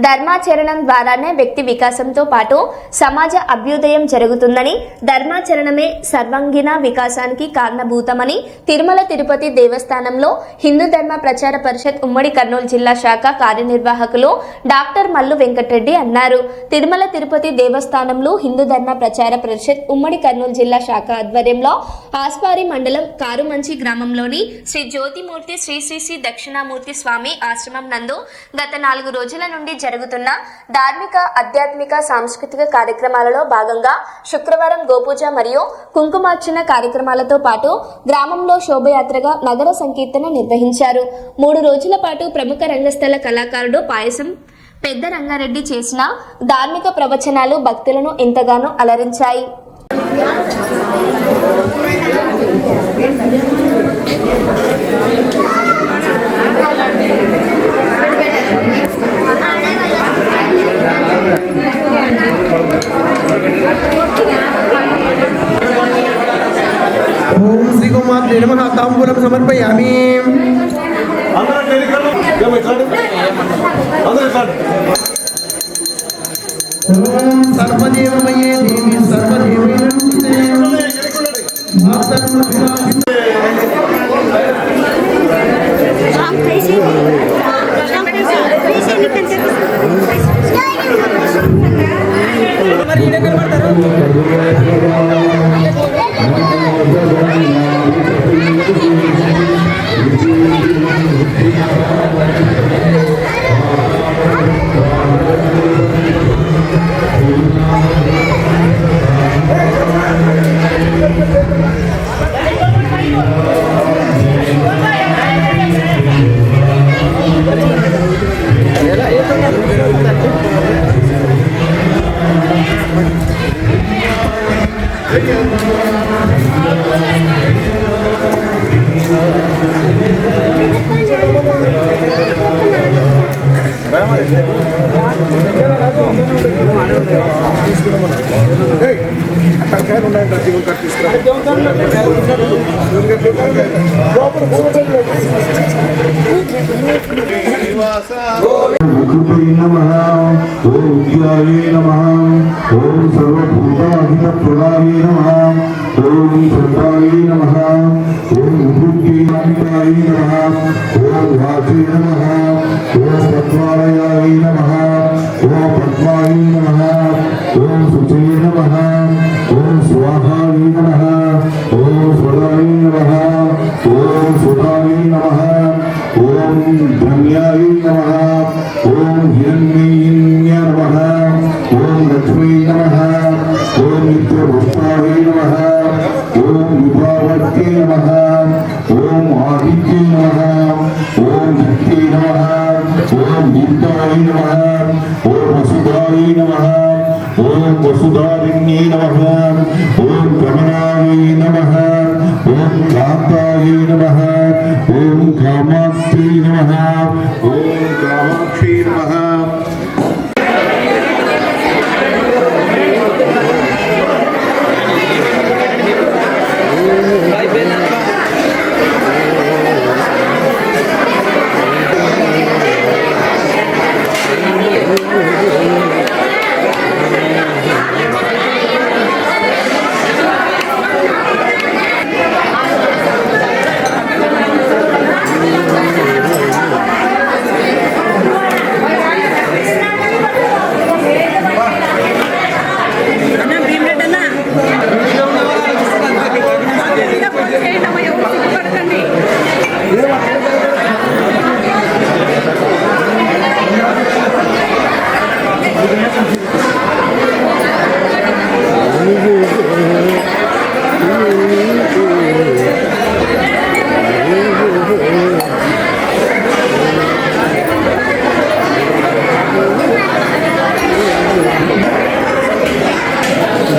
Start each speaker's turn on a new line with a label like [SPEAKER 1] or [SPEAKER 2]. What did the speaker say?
[SPEAKER 1] ధర్మాచరణం ద్వారానే వ్యక్తి వికాసంతో పాటు సమాజ అభ్యుదయం జరుగుతుందని ధర్మాచరణమే సర్వాంగీణ వికాసానికి కారణభూతమని తిరుమల తిరుపతి దేవస్థానంలో హిందూ ధర్మ ప్రచార పరిషత్ ఉమ్మడి కర్నూలు జిల్లా శాఖ కార్యనిర్వాహకులు డాక్టర్ మల్లు వెంకటరెడ్డి అన్నారు. తిరుమల తిరుపతి దేవస్థానంలో హిందూ ధర్మ ప్రచార పరిషత్ ఉమ్మడి కర్నూలు జిల్లా శాఖ ఆధ్వర్యంలో ఆస్పారి మండలం కారుమంచి గ్రామంలోని శ్రీ జ్యోతిమూర్తి శ్రీ శ్రీ శ్రీ దక్షిణామూర్తి స్వామి ఆశ్రమం నందు గత నాలుగు రోజుల నుండి జరుగుతున్న ధార్మిక ఆధ్యాత్మిక సాంస్కృతిక కార్యక్రమాలలో భాగంగా శుక్రవారం గోపూజ మరియు కుంకుమార్చన కార్యక్రమాలతో పాటు గ్రామంలో శోభయాత్రగా నగర సంకీర్తన నిర్వహించారు. మూడు రోజుల పాటు ప్రముఖ రంగస్థల కళాకారుడు పాయసం పెద్ద రంగారెడ్డి చేసిన ధార్మిక ప్రవచనాలు భక్తులను ఎంతగానో అలరించాయి.
[SPEAKER 2] ఓం శ్రీకుమార్ నమ. తాంబూలం సమర్పయామి. సర్వదేవమయే దేవి సర్వదేవై నమస్తే మాతరం
[SPEAKER 3] मुखुते नमः ॐ विद्याय नमः ॐ सर्वभूताहितप्रदाय नमः ॐ सताय नमः ॐ भूत्याय नमः ॐ वाचे नमः ॐ पद्मालयाय नमः ॐ पद्माय नमः ॐ शुचे नमः ॐ धन्याय नमः ॐ हिरण्येय नमः ॐ लक्ष्मी नमः ॐ नित्यपुष्पाय नमः ॐ विभावत्ये नमः ॐ आदित्ये नमः ॐ नित्ये नमः ॐ नित्याय नमः ॐ वसुधाय नमः ॐ वसुधारिण्ये नमः ॐ कमलाय नमः ॐ कान्ताय नमः कामाक्षी नमः ॐ कामाक्षी नमः